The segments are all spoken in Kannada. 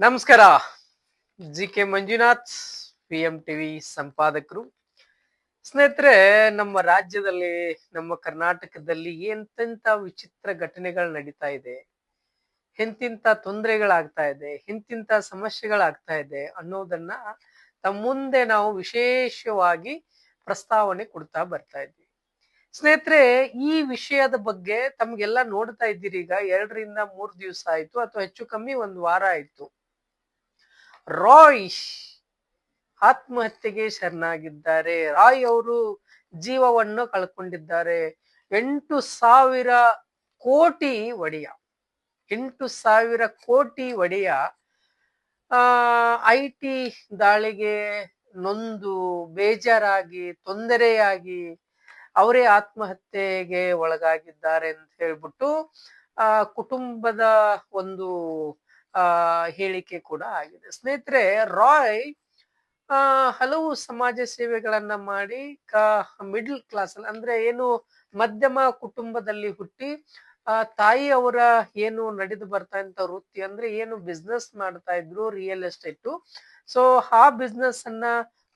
ನಮಸ್ಕಾರ. G K Manjunath P M TV ಸಂಪಾದಕರು. ಸ್ನೇಹಿತರೆ, ನಮ್ಮ ರಾಜ್ಯದಲ್ಲಿ, ನಮ್ಮ ಕರ್ನಾಟಕದಲ್ಲಿ ಎಂತೆಂಥ ವಿಚಿತ್ರ ಘಟನೆಗಳು ನಡೀತಾ ಇದೆ. ಎಂತಿಂತ ತೊಂದರೆಗಳಾಗ್ತಾ ಇದೆ ಎಂತಿಂತ ಸಮಸ್ಯೆಗಳಾಗ್ತಾ ಇದೆ ಅನ್ನೋದನ್ನ ತಮ್ಮ ಮುಂದೆ ನಾವು ವಿಶೇಷವಾಗಿ ಪ್ರಸ್ತಾವನೆ ಕೊಡ್ತಾ ಬರ್ತಾ ಇದ್ವಿ. ಸ್ನೇಹಿತರೆ, ಈ ವಿಷಯದ ಬಗ್ಗೆ ತಮ್ಗೆಲ್ಲ ನೋಡ್ತಾ ಇದ್ದೀರಿ. ಈಗ ಎರಡರಿಂದ ಮೂರ್ ದಿವಸ ಆಯ್ತು, ಅಥವಾ ಹೆಚ್ಚು ಕಮ್ಮಿ ಒಂದು ವಾರ ಆಯ್ತು. ರಾಯ್ ಆತ್ಮಹತ್ಯೆಗೆ ಶರಣಾಗಿದ್ದಾರೆ. ರಾಯ್ ಅವರು ಜೀವವನ್ನು ಕಳ್ಕೊಂಡಿದ್ದಾರೆ. ಎಂಟು ಸಾವಿರ ಕೋಟಿ ಒಡೆಯ. ಎಂಟು ಸಾವಿರ ಕೋಟಿ ಒಡೆಯ ಐ ಟಿ ದಾಳಿಗೆ ನೊಂದು, ಬೇಜಾರಾಗಿ, ತೊಂದರೆಯಾಗಿ ಅವರೇ ಆತ್ಮಹತ್ಯೆಗೆ ಒಳಗಾಗಿದ್ದಾರೆ ಅಂತ ಹೇಳ್ಬಿಟ್ಟು, ಆ, ಕುಟುಂಬದ ಒಂದು ಹೇಳಿಕೆ ಕೂಡ ಆಗಿದೆ. ಸ್ನೇಹಿತರೆ, ರಾಯ್ ಹಲವು ಸಮಾಜ ಸೇವೆಗಳನ್ನ ಮಾಡಿ ಕ, ಮಿಡ್ಲ್ ಕ್ಲಾಸ್ ಅಂದ್ರೆ ಏನು ಮಧ್ಯಮ ಕುಟುಂಬದಲ್ಲಿ ಹುಟ್ಟಿ, ಆ, ತಾಯಿ ಅವರ ಏನು ನಡೆದು ಬರ್ತಾ ಇಂತ ವೃತ್ತಿ ಅಂದ್ರೆ ಏನು ಬಿಸ್ನೆಸ್ ಮಾಡ್ತಾ ಇದ್ರು ರಿಯಲ್ ಎಸ್ಟೇಟ್ ಸೊ ಆ ಬಿಸ್ನೆಸ್ ಅನ್ನ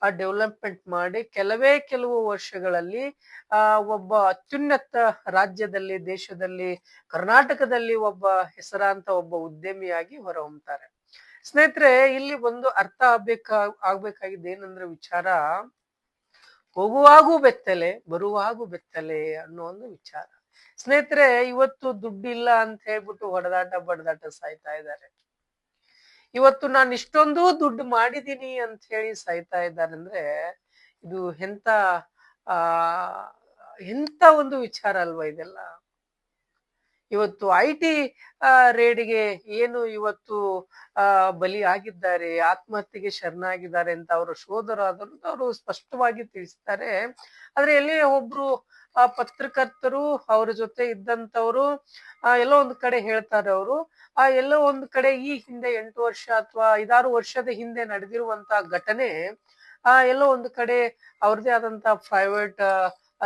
ಡೆವಲಪ್ಮೆಂಟ್ ಮಾಡಿ ಕೆಲವೇ ಕೆಲವು ವರ್ಷಗಳಲ್ಲಿ, ಆ, ಒಬ್ಬ ಅತ್ಯುನ್ನತ ರಾಜ್ಯದಲ್ಲಿ, ದೇಶದಲ್ಲಿ, ಕರ್ನಾಟಕದಲ್ಲಿ ಒಬ್ಬ ಹೆಸರಾಂತ ಒಬ್ಬ ಉದ್ಯಮಿಯಾಗಿ ಹೊರಹೊಮ್ತಾರೆ. ಸ್ನೇಹಿತರೆ, ಇಲ್ಲಿ ಒಂದು ಅರ್ಥ ಆಗ್ಬೇಕ, ಆಗ್ಬೇಕಾಗಿದ್ದು ಏನಂದ್ರೆ ವಿಚಾರ, ಹೋಗುವಾಗೂ ಬೆತ್ತಲೆ, ಬರುವಾಗೂ ಬೆತ್ತಲೆ ಅನ್ನೋ ಒಂದು ವಿಚಾರ. ಸ್ನೇಹಿತರೆ, ಇವತ್ತು ದುಡ್ಡಿಲ್ಲ ಅಂತ ಹೇಳ್ಬಿಟ್ಟು ಹೊಡೆದಾಟ, ಬಡದಾಟ ಸಾಯ್ತಾ ಇದ್ದಾರೆ. ಇವತ್ತು ನಾನು ಇಷ್ಟೊಂದು ದುಡ್ಡು ಮಾಡಿದೀನಿ ಅಂತ ಹೇಳಿ ಸಾಯ್ತಾ ಇದ್ದಾರೆ ಅಂದ್ರೆ ಇದು ಎಂತ, ಆ, ಎಂತ ಒಂದು ವಿಚಾರ ಅಲ್ವಾ ಇದೆಲ್ಲ? ಇವತ್ತು ಐ ಟಿ ರೇಡ್ಗೆ ಏನು ಇವತ್ತು ಬಲಿ ಆಗಿದ್ದಾರೆ ಆತ್ಮಹತ್ಯೆಗೆ ಶರಣಾಗಿದ್ದಾರೆ ಅಂತ ಅವರ ಶೋಧರಾದರು ಅವರು ಸ್ಪಷ್ಟವಾಗಿ ತಿಳಿಸ್ತಾರೆ. ಆದ್ರೆ ಎಲ್ಲಿ ಒಬ್ರು ಪತ್ರಕರ್ತರು ಅವ್ರ ಜೊತೆ ಇದ್ದಂತವ್ರು ಆ, ಎಲ್ಲೋ ಒಂದು ಕಡೆ ಹೇಳ್ತಾರೆ ಅವರು, ಆ, ಎಲ್ಲೋ ಒಂದು ಕಡೆ ಈ ಹಿಂದೆ ಎಂಟು ವರ್ಷ ಅಥವಾ ಐದಾರು ವರ್ಷದ ಹಿಂದೆ ನಡೆದಿರುವಂತ ಘಟನೆ, ಆ, ಎಲ್ಲೋ ಒಂದು ಕಡೆ ಅವ್ರದೇ ಆದಂತ ಪ್ರೈವೇಟ್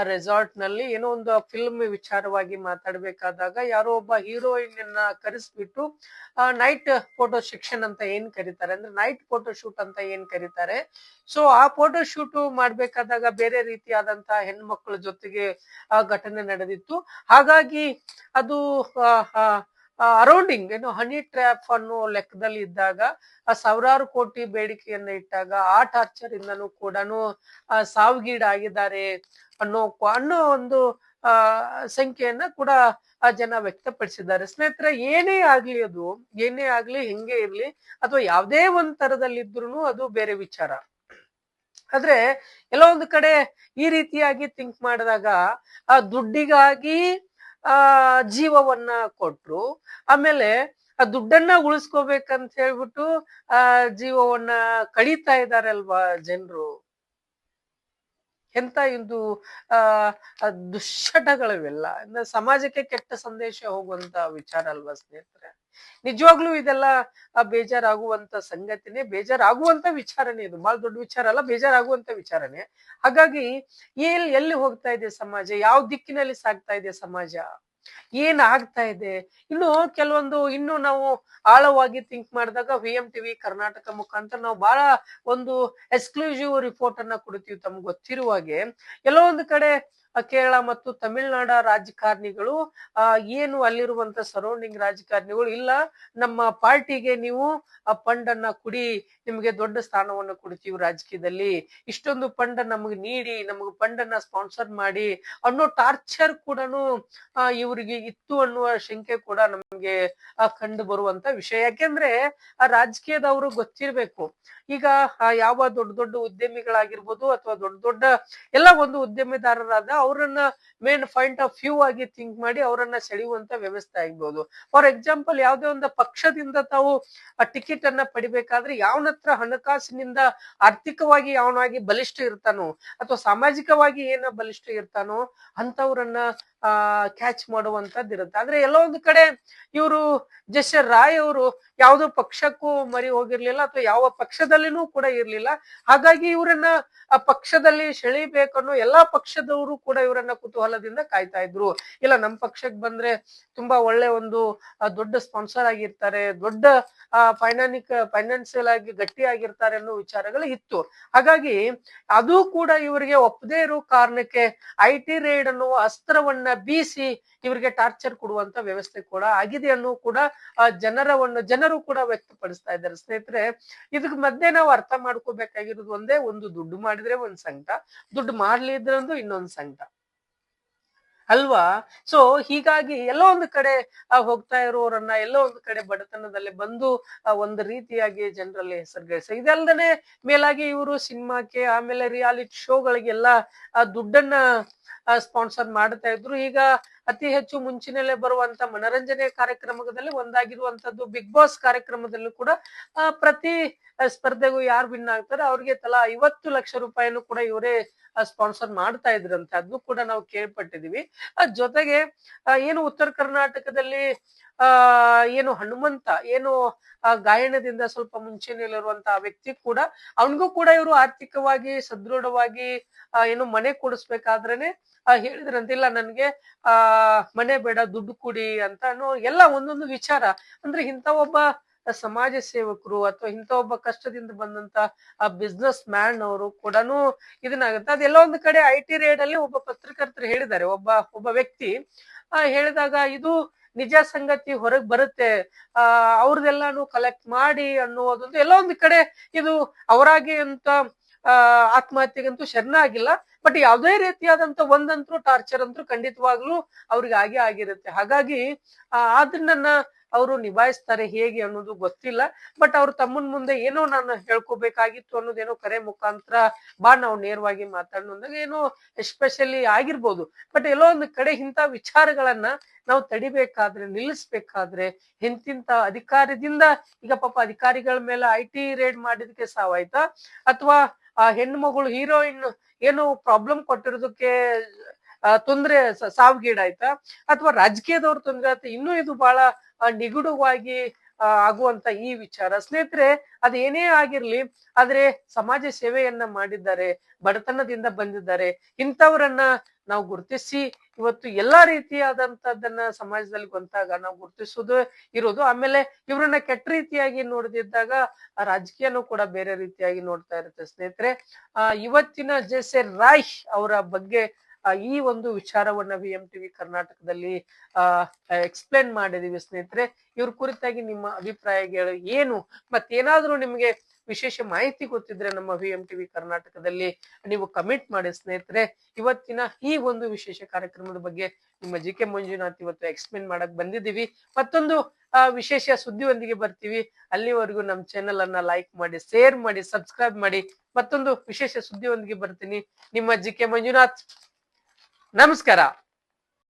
ರೆಸಾರ್ಟ್ನಲ್ಲಿ ಏನೋ ಒಂದು ಫಿಲ್ಮ್ ವಿಚಾರವಾಗಿ ಮಾತಾಡ್ಬೇಕಾದಾಗ ಯಾರೋ ಒಬ್ಬ ಹೀರೋಯಿನ್ ಅನ್ನ ಕರೆಸ್ಬಿಟ್ಟು, ಆ ನೈಟ್ ಫೋಟೋ ಸೆಕ್ಷನ್ ಅಂತ ಏನ್ ಕರೀತಾರೆ? ಅಂದ್ರೆ ನೈಟ್ ಫೋಟೋ ಶೂಟ್ ಅಂತ ಏನ್ ಕರೀತಾರೆ? ಸೊ, ಆ ಫೋಟೋ ಶೂಟ್ ಮಾಡ್ಬೇಕಾದಾಗ ಬೇರೆ ರೀತಿಯಾದಂತಹ ಹೆಣ್ಮಕ್ಳ ಜೊತೆಗೆ ಆ ಘಟನೆ ನಡೆದಿತ್ತು. ಹಾಗಾಗಿ ಅದು ಅರೌಂಡಿಂಗ್, ಏನು ಹನಿ ಟ್ರ್ಯಾಪ್ ಅನ್ನೋ ಲೆಕ್ಕದಲ್ಲಿ ಇದ್ದಾಗ, ಆ ಸಾವಿರಾರು ಕೋಟಿ ಬೇಡಿಕೆಯನ್ನ ಇಟ್ಟಾಗ, ಆ ಟಾರ್ಚರ್ ಇಂದನೂ ಕೂಡ ಸಾವಿಗೀಡಾಗಿದ್ದಾರೆ ಅನ್ನೋ ಅನ್ನೋ ಒಂದು, ಆ, ಸಂಖ್ಯೆಯನ್ನ ಕೂಡ ಆ ಜನ ವ್ಯಕ್ತಪಡಿಸಿದ್ದಾರೆ. ಸ್ನೇಹಿತರೆ, ಏನೇ ಆಗ್ಲಿ ಅದು, ಏನೇ ಆಗ್ಲಿ ಹೆಂಗೆ ಇರ್ಲಿ, ಅಥವಾ ಯಾವುದೇ ಒಂದ್ ತರದಲ್ಲಿದ್ರು ಅದು ಬೇರೆ ವಿಚಾರ. ಆದ್ರೆ, ಎಲ್ಲ ಒಂದು ಕಡೆ ಈ ರೀತಿಯಾಗಿ ಥಿಂಕ್ ಮಾಡಿದಾಗ, ಆ ದುಡ್ಡಿಗಾಗಿ ಆ ಜೀವವನ್ನ ಕೊಟ್ರು. ಆಮೇಲೆ ಆ ದುಡ್ಡನ್ನ ಉಳಿಸ್ಕೋಬೇಕಂತ ಹೇಳ್ಬಿಟ್ಟು ಆ ಜೀವವನ್ನ ಕಳೀತಾ ಇದಾರಲ್ವಾ ಜನರು? ಎಂತ ಇದು ದುಶ್ಚಟಗಳಿವೆಲ್ಲ. ಅಂದ್ರೆ ಸಮಾಜಕ್ಕೆ ಕೆಟ್ಟ ಸಂದೇಶ ಹೋಗುವಂತ ವಿಚಾರ ಅಲ್ವಾ ಸ್ನೇಹಿತರೆ? ನಿಜವಾಗ್ಲೂ ಇದೆಲ್ಲ ಬೇಜಾರಾಗುವಂತ ಸಂಗತಿನೇ ಬೇಜಾರಾಗುವಂತ ವಿಚಾರನೇ ಇದು. ಬಹಳ ದೊಡ್ಡ ವಿಚಾರ ಅಲ್ಲ ಬೇಜಾರಾಗುವಂತ ವಿಚಾರನೆ. ಹಾಗಾಗಿ ಎಲ್ಲಿ ಎಲ್ಲಿ ಹೋಗ್ತಾ ಇದೆ ಸಮಾಜ? ಯಾವ ದಿಕ್ಕಿನಲ್ಲಿ ಸಾಗ್ತಾ ಇದೆ ಸಮಾಜ? ಏನ್ ಆಗ್ತಾ ಇದೆ? ಇನ್ನು ಕೆಲವೊಂದು, ಇನ್ನು ನಾವು ಆಳವಾಗಿ ಥಿಂಕ್ ಮಾಡಿದಾಗ ವಿ ಎಂ ಟಿವಿ ಕರ್ನಾಟಕ ಮುಖಾಂತರ ನಾವು ಬಹಳ ಒಂದು ಎಕ್ಸ್ಕ್ಲೂಸಿವ್ ರಿಪೋರ್ಟ್ ಅನ್ನ ಕೊಡ್ತೀವಿ ತಮ್ಗೆ ಗೊತ್ತಿರುವ ಹಾಗೆ. ಎಲ್ಲೋ ಒಂದು ಕಡೆ ಕೇರಳ ಮತ್ತು ತಮಿಳುನಾಡ ರಾಜಕಾರಣಿಗಳು ಏನು ಅಲ್ಲಿರುವಂತ ಸರೌಂಡಿಂಗ್ ರಾಜಕಾರಣಿಗಳು ಇಲ್ಲ, ನಮ್ಮ ಪಾರ್ಟಿಗೆ ನೀವು ಆ ಫಂಡನ್ನ ಕುಡಿ, ನಿಮಗೆ ದೊಡ್ಡ ಸ್ಥಾನವನ್ನು ಕೊಡ್ತೀವಿ ರಾಜಕೀಯದಲ್ಲಿ. ಇಷ್ಟೊಂದು ಫಂಡ ನಮಗೆ ನೀಡಿ, ನಮಗೆ ಫಂಡನ್ನ ಸ್ಪಾನ್ಸರ್ ಮಾಡಿ ಅನ್ನೋ ಟಾರ್ಚರ್ ಕೂಡ ಇವರಿಗೆ ಇತ್ತು ಅನ್ನುವ ಶಂಕೆ ಕೂಡ ನಮ್ಗೆ ಕಂಡು ಬರುವಂತ ವಿಷಯ. ಯಾಕೆಂದ್ರೆ, ಆ, ರಾಜಕೀಯದವರು ಗೊತ್ತಿರ್ಬೇಕು. ಈಗ ಯಾವ ದೊಡ್ಡ ದೊಡ್ಡ ಉದ್ಯಮಿಗಳಾಗಿರ್ಬೋದು ಅಥವಾ ದೊಡ್ಡ ದೊಡ್ಡ ಎಲ್ಲ ಒಂದು ಉದ್ಯಮಿದಾರರಾದ ಅವರನ್ನ ಮೇನ್ ಪಾಯಿಂಟ್ ಆಫ್ ವ್ಯೂ ಆಗಿ ಥಿಂಕ್ ಮಾಡಿ ಅವರನ್ನ ಸೆಳೆಯುವಂತ ವ್ಯವಸ್ಥೆ ಆಗ್ಬೋದು. ಫಾರ್ ಎಕ್ಸಾಂಪಲ್ ಯಾವುದೇ ಒಂದು ಪಕ್ಷದಿಂದ ತಾವು ಆ ಟಿಕೆಟ್ ಅನ್ನ ಪಡಿಬೇಕಾದ್ರೆ ಯಾವನ ಹತ್ರ ಹಣಕಾಸಿನಿಂದ ಆರ್ಥಿಕವಾಗಿ ಯಾವನಾಗಿ ಬಲಿಷ್ಠ ಇರ್ತಾನೋ ಅಥವಾ ಸಾಮಾಜಿಕವಾಗಿ ಏನ ಬಲಿಷ್ಠ ಇರ್ತಾನೋ ಅಂತವ್ರನ್ನ ಆ ಕ್ಯಾಚ್ ಮಾಡುವಂತದ್ದು ಇರುತ್ತೆ ಆದ್ರೆ ಎಲ್ಲೋ ಒಂದು ಕಡೆ ಇವರು ಜಸ್ಟ್ ರಾಯ್ ಅವರು ಯಾವುದೋ ಪಕ್ಷಕ್ಕೂ ಮರಿ ಹೋಗಿರ್ಲಿಲ್ಲ ಅಥವಾ ಯಾವ ಪಕ್ಷದಲ್ಲಿನೂ ಕೂಡ ಇರ್ಲಿಲ್ಲ. ಹಾಗಾಗಿ ಇವರನ್ನ ಆ ಪಕ್ಷದಲ್ಲಿ ಸೆಳಿಬೇಕನ್ನೋ ಎಲ್ಲಾ ಪಕ್ಷದವರು ಕೂಡ ಇವರನ್ನ ಕುತೂಹಲದಿಂದ ಕಾಯ್ತಾ ಇದ್ರು. ಇಲ್ಲ ನಮ್ಮ ಪಕ್ಷಕ್ಕೆ ಬಂದ್ರೆ ತುಂಬಾ ಒಳ್ಳೆ ಒಂದು ದೊಡ್ಡ ಸ್ಪಾನ್ಸರ್ ಆಗಿರ್ತಾರೆ, ದೊಡ್ಡ ಫೈನಾನಿಕ್, ಫೈನಾನ್ಸಿಯಲ್ ಆಗಿ ಗಟ್ಟಿಯಾಗಿರ್ತಾರೆ ಅನ್ನೋ ವಿಚಾರಗಳು ಇತ್ತು. ಹಾಗಾಗಿ ಅದು ಕೂಡ ಇವರಿಗೆ ಒಪ್ಪದೇ ಇರೋ ಕಾರಣಕ್ಕೆ ಐ ಟಿ ರೇಡ್ ಅನ್ನುವ ಅಸ್ತ್ರವನ್ನ ಬೀಸಿ ಇವರಿಗೆ ಟಾರ್ಚರ್ ಕೊಡುವಂತ ವ್ಯವಸ್ಥೆ ಕೂಡ ಆಗಿದೆ ಅನ್ನೋ ಕೂಡ ಜನರ ಜನರವನ್ನು, ಜನರು ಕೂಡ ವ್ಯಕ್ತಪಡಿಸ್ತಾ ಇದ್ದಾರೆ. ಸ್ನೇಹಿತರೆ ಇದಕ್ಕೆ ಮಧ್ಯೆ ನಾವು ಅರ್ಥ ಮಾಡ್ಕೋಬೇಕಾಗಿರೋದು ಒಂದೇ, ಒಂದು ದುಡ್ಡು ಮಾಡಿದ್ರೆ ಒಂದ್ ಸಂಕಟ, ದುಡ್ಡು ಮಾಡ್ಲಿದ್ರೆ ಒಂದು ಇನ್ನೊಂದ್ ಸಂಕಟ. ಅಲ್ವಾ? ಸೊ ಹೀಗಾಗಿ ಎಲ್ಲೋ ಒಂದು ಕಡೆ ಹೋಗ್ತಾ ಇರೋರನ್ನ, ಎಲ್ಲೋ ಒಂದು ಕಡೆ ಬಡತನದಲ್ಲಿ ಬಂದು ಒಂದು ರೀತಿಯಾಗಿ ಜನರಲ್ಲಿ ಹೆಸರು ಗಳಿಸ ಇದಲ್ದೇನೆ ಮೇಲಾಗಿ ಇವರು ಸಿನಿಮಾಕ್ಕೆ, ಆಮೇಲೆ ರಿಯಾಲಿಟಿ ಶೋಗಳಿಗೆಲ್ಲ ಆ, ದುಡ್ಡನ್ನ ಸ್ಪಾನ್ಸರ್ ಮಾಡ್ತಾ ಇದ್ರು. ಈಗ ಅತಿ ಹೆಚ್ಚು ಮುಂಚಿನಲ್ಲೇ ಬರುವಂತ ಮನರಂಜನೆ ಕಾರ್ಯಕ್ರಮದಲ್ಲಿ ಒಂದಾಗಿರುವಂತದ್ದು ಬಿಗ್ ಬಾಸ್ ಕಾರ್ಯಕ್ರಮದಲ್ಲೂ ಕೂಡ ಪ್ರತಿ ಸ್ಪರ್ಧೆಗೂ ಯಾರು ವಿನ್ ಆಗ್ತಾರೆ ಅವ್ರಿಗೆ ತಲಾ ಐವತ್ತು ಲಕ್ಷ ರೂಪಾಯಿನೂ ಕೂಡ ಇವರೇ ಸ್ಪಾನ್ಸರ್ ಮಾಡ್ತಾ ಇದ್ರಂತೆ. ಅದನ್ನು ಕೂಡ ನಾವು ಕೇಳ್ಪಟ್ಟಿದೀವಿ ಜೊತೆಗೆ ಏನು ಉತ್ತರ ಕರ್ನಾಟಕದಲ್ಲಿ, ಆ, ಏನು ಹನುಮಂತ, ಏನು ಗಾಯನದಿಂದ ಸ್ವಲ್ಪ ಮುಂಚೆನಲ್ಲಿರುವಂತಹ ವ್ಯಕ್ತಿ ಕೂಡ, ಅವನಿಗೂ ಕೂಡ ಇವರು ಆರ್ಥಿಕವಾಗಿ ಸದೃಢವಾಗಿ ಏನು ಮನೆ ಕೊಡಿಸ್ಬೇಕಾದ್ರೇನೆ ಹೇಳಿದ್ರಂತಿಲ್ಲ ನನ್ಗೆ, ಆ ಮನೆ ಬೇಡ, ದುಡ್ಡು ಕೊಡಿ ಅಂತ ಅನ್ನೋ ಎಲ್ಲ ಒಂದೊಂದು ವಿಚಾರ. ಅಂದ್ರೆ ಇಂಥ ಒಬ್ಬ ಸಮಾಜ ಸೇವಕರು ಅಥವಾ ಇಂಥ ಒಬ್ಬ ಕಷ್ಟದಿಂದ ಬಂದಂತ ಆ ಬಿಸ್ನೆಸ್ ಮ್ಯಾನ್ ಅವರು ಕೂಡ ಇದನ್ನಾಗುತ್ತೆ. ಅದೆಲ್ಲ ಒಂದು ಕಡೆ ಐ ಟಿ ರೇಡ್ ಅಲ್ಲಿ ಒಬ್ಬ ಪತ್ರಕರ್ತರು ಹೇಳಿದ್ದಾರೆ. ಒಬ್ಬ ಒಬ್ಬ ವ್ಯಕ್ತಿ, ಆ, ಹೇಳಿದಾಗ ಇದು ನಿಜ ಸಂಗತಿ ಹೊರಗ್ ಬರುತ್ತೆ. ಆ, ಅವ್ರದೆಲ್ಲಾನು ಕಲೆಕ್ಟ್ ಮಾಡಿ ಅನ್ನುವುದೊಂದು ಎಲ್ಲ ಒಂದು ಕಡೆ ಇದು ಅವರಾಗಿ ಅಂತ ಆತ್ಮಹತ್ಯೆಗಂತೂ ಶರಣಾಗಿಲ್ಲ. ಬಟ್ ಯಾವುದೇ ರೀತಿಯಾದಂತ ಒಂದಂತರೂ ಟಾರ್ಚರ್ ಅಂತೂ ಖಂಡಿತವಾಗ್ಲೂ ಅವ್ರಿಗೆ ಆಗೇ ಆಗಿರುತ್ತೆ. ಹಾಗಾಗಿ ಅದನ್ನ ಅವರು ನಿಭಾಯಿಸ್ತಾರೆ ಹೇಗೆ ಅನ್ನೋದು ಗೊತ್ತಿಲ್ಲ. ಬಟ್ ಅವ್ರ ತಮ್ಮನ್ ಮುಂದೆ ಏನೋ ನಾನು ಹೇಳ್ಕೋಬೇಕಾಗಿತ್ತು ಅನ್ನೋದೇನೋ ಕರೆ ಮುಖಾಂತರ ಬಾ ನಾವು ನೇರವಾಗಿ ಮಾತಾಡೋದಾಗ ಏನೋ ಎಸ್ಪೆಷಲಿ ಆಗಿರ್ಬೋದು. ಬಟ್ ಎಲ್ಲೋ ಒಂದು ಕಡೆ ಇಂಥ ವಿಚಾರಗಳನ್ನ ನಾವು ತಡಿಬೇಕಾದ್ರೆ, ನಿಲ್ಲಿಸ್ಬೇಕಾದ್ರೆ ಇಂತಿಂತ ಅಧಿಕಾರದಿಂದ ಈಗ ಪಾಪ ಅಧಿಕಾರಿಗಳ ಮೇಲೆ ಐ ಟಿ ರೇಡ್ ಮಾಡಿದಕ್ಕೆ ಸಾವಾಯ್ತಾ? ಅಥವಾ ಆ ಹೆಣ್ಣು ಮಗಳು ಹೀರೋಯಿನ್ ಏನು ಪ್ರಾಬ್ಲಮ್ ಕೊಟ್ಟಿರೋದಕ್ಕೆ ತೊಂದ್ರೆ ಸಾವಿಗೀಡಾಯ್ತಾ? ಅಥವಾ ರಾಜಕೀಯದವ್ರ ತೊಂದ್ರೆ ಆಯ್ತಾ? ಇನ್ನೂ ಇದು ಬಹಳ ನಿಗೂಢವಾಗಿ ಆಗುವಂತ ಈ ವಿಚಾರ. ಸ್ನೇಹಿತರೆ ಅದೇನೇ ಆಗಿರ್ಲಿ, ಆದ್ರೆ ಸಮಾಜ ಸೇವೆಯನ್ನ ಮಾಡಿದ್ದಾರೆ, ಬಡತನದಿಂದ ಬಂದಿದ್ದಾರೆ. ಇಂಥವರನ್ನ ನಾವು ಗುರುತಿಸಿ ಇವತ್ತು ಎಲ್ಲಾ ರೀತಿಯಾದಂತದನ್ನ ಸಮಾಜದಲ್ಲಿ ಗೊಂತಾಗ ನಾವು ಗುರುತಿಸೋದು ಇರೋದು. ಆಮೇಲೆ ಇವ್ರನ್ನ ಕೆಟ್ಟ ರೀತಿಯಾಗಿ ನೋಡದಿದ್ದಾಗ ರಾಜಕೀಯನೂ ಕೂಡ ಬೇರೆ ರೀತಿಯಾಗಿ ನೋಡ್ತಾ ಇರುತ್ತೆ ಸ್ನೇಹಿತರೆ. ಆ, ಇವತ್ತಿನ ಜೆಸೆ ರಾಯ್ ಅವರ ಬಗ್ಗೆ ಈ ಒಂದು ವಿಚಾರವನ್ನ ವಿ ಎಂ ಟಿವಿ ಕರ್ನಾಟಕದಲ್ಲಿ, ಆ ಎಕ್ಸ್ಪ್ಲೇನ್ ಮಾಡಿದೀವಿ ಸ್ನೇಹಿತರೆ. ಇವ್ರ ಕುರಿತಾಗಿ ನಿಮ್ಮ ಅಭಿಪ್ರಾಯಗಳು ಏನು? ಮತ್ತೇನಾದ್ರೂ ನಿಮಗೆ ವಿಶೇಷ ಮಾಹಿತಿ ಗೊತ್ತಿದ್ರೆ ನಮ್ಮ ವಿ ಎಂ ಟಿವಿ ಕರ್ನಾಟಕದಲ್ಲಿ ನೀವು ಕಮೆಂಟ್ ಮಾಡಿ ಸ್ನೇಹಿತರೆ. ಇವತ್ತಿನ ಈ ಒಂದು ವಿಶೇಷ ಕಾರ್ಯಕ್ರಮದ ಬಗ್ಗೆ ನಿಮ್ಮ ಜಿ ಕೆ ಮಂಜುನಾಥ್ ಇವತ್ತು ಎಕ್ಸ್ಪ್ಲೇನ್ ಮಾಡಕ್ ಬಂದಿದ್ದೀವಿ. ಮತ್ತೊಂದು ವಿಶೇಷ ಸುದ್ದಿಯೊಂದಿಗೆ ಬರ್ತೀವಿ. ಅಲ್ಲಿವರೆಗೂ ನಮ್ಮ ಚಾನೆಲ್ ಅನ್ನ ಲೈಕ್ ಮಾಡಿ ಶೇರ್ ಮಾಡಿ ಸಬ್ಸ್ಕ್ರೈಬ್ ಮಾಡಿ. ಮತ್ತೊಂದು ವಿಶೇಷ ಸುದ್ದಿಯೊಂದಿಗೆ ಬರ್ತೀನಿ. ನಿಮ್ಮ ಜಿ ಕೆ ಮಂಜುನಾಥ್. ನಮಸ್ಕಾರ.